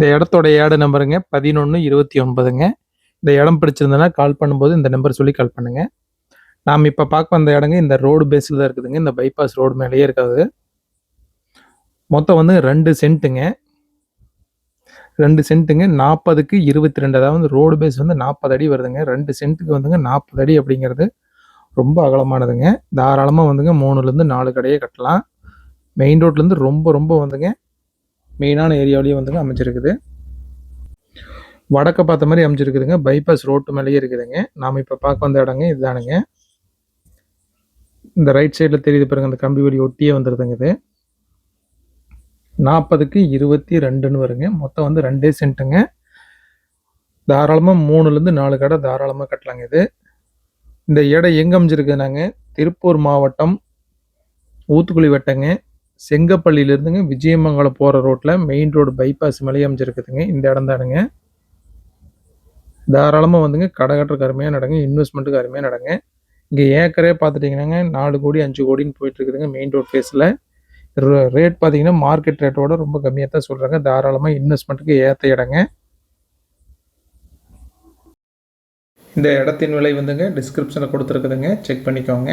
இந்த இடத்தோட ஏடு நம்பருங்க. பதினொன்று இருபத்தி ஒன்பதுங்க. இந்த இடம் பிடிச்சிருந்தேன்னா கால் பண்ணும்போது இந்த நம்பர் சொல்லி கால் பண்ணுங்க. நாம் இப்போ பார்க்க வந்த இடங்க இந்த ரோடு பேஸில் தான் இருக்குதுங்க. இந்த பைபாஸ் ரோடு மேலேயே இருக்காது. மொத்தம் வந்து ரெண்டு சென்ட்டுங்க ரெண்டு சென்ட்டுங்க நாற்பதுக்கு இருபத்தி ரெண்டு அதாவது ரோடு பேஸ் வந்து நாற்பது அடி வருதுங்க. ரெண்டு சென்ட்டுக்கு வந்துங்க நாற்பது அடி அப்படிங்கிறது ரொம்ப அகலமானதுங்க. தாராளமாக வந்துங்க மூணுலேருந்து நாலு கடையே கட்டலாம். மெயின் ரோட்லேருந்து ரொம்ப ரொம்ப வந்துங்க. மெயினான ஏரியாவிலேயே வந்துங்க அமைஞ்சிருக்குது. வடக்க பார்த்த மாதிரி அமைஞ்சிருக்குதுங்க. பைபாஸ் ரோட்டு மேலேயே இருக்குதுங்க. நாம் இப்போ பார்க்க வந்த இடங்க இதுதானுங்க. இந்த ரைட் சைடில் தெரியுது பாருங்க அந்த கம்பி வழி ஒட்டியே வந்துடுதுங்க இது. நாற்பதுக்கு இருபத்தி ரெண்டுன்னு வருங்க. மொத்தம் வந்து ரெண்டே சென்ட்டுங்க. தாராளமாக மூணுலேருந்து நாலு கடை தாராளமாக கட்டலாங்க இது. இந்த இடம் எங்கே அமைஞ்சிருக்குதுனாங்க? திருப்பூர் மாவட்டம் ஊத்துக்குழி வட்டங்க. செங்கப்பள்ளியிலேருந்துங்க விஜயமங்கலம் போகிற ரோட்டில் மெயின் ரோடு பைபாஸ் மேலேயே அமைஞ்சிருக்குதுங்க. இந்த இடம் தானுங்க. தாராளமாக வந்துங்க கடை கட்டுறதுக்கு அருமையாக நடங்க இன்வெஸ்ட்மெண்ட்டுக்கு அருமையாக நடங்க. இங்கே ஏக்கரே பார்த்துட்டிங்கன்னாங்க நாலு கோடி அஞ்சு கோடின்னு போயிட்டு இருக்குதுங்க மெயின் ரோட் ஃபேஸில் ரேட் பார்த்தீங்கன்னா மார்க்கெட் ரேட்டோட ரொம்ப கம்மியாக தான் சொல்கிறாங்க தாராளமாக இன்வெஸ்ட்மெண்ட்டுக்கு ஏற்ற இடங்க. இந்த இடத்தின் விலை வந்துங்க டிஸ்கிரிப்ஷனில் கொடுத்துருக்குதுங்க. செக் பண்ணிக்கோங்க.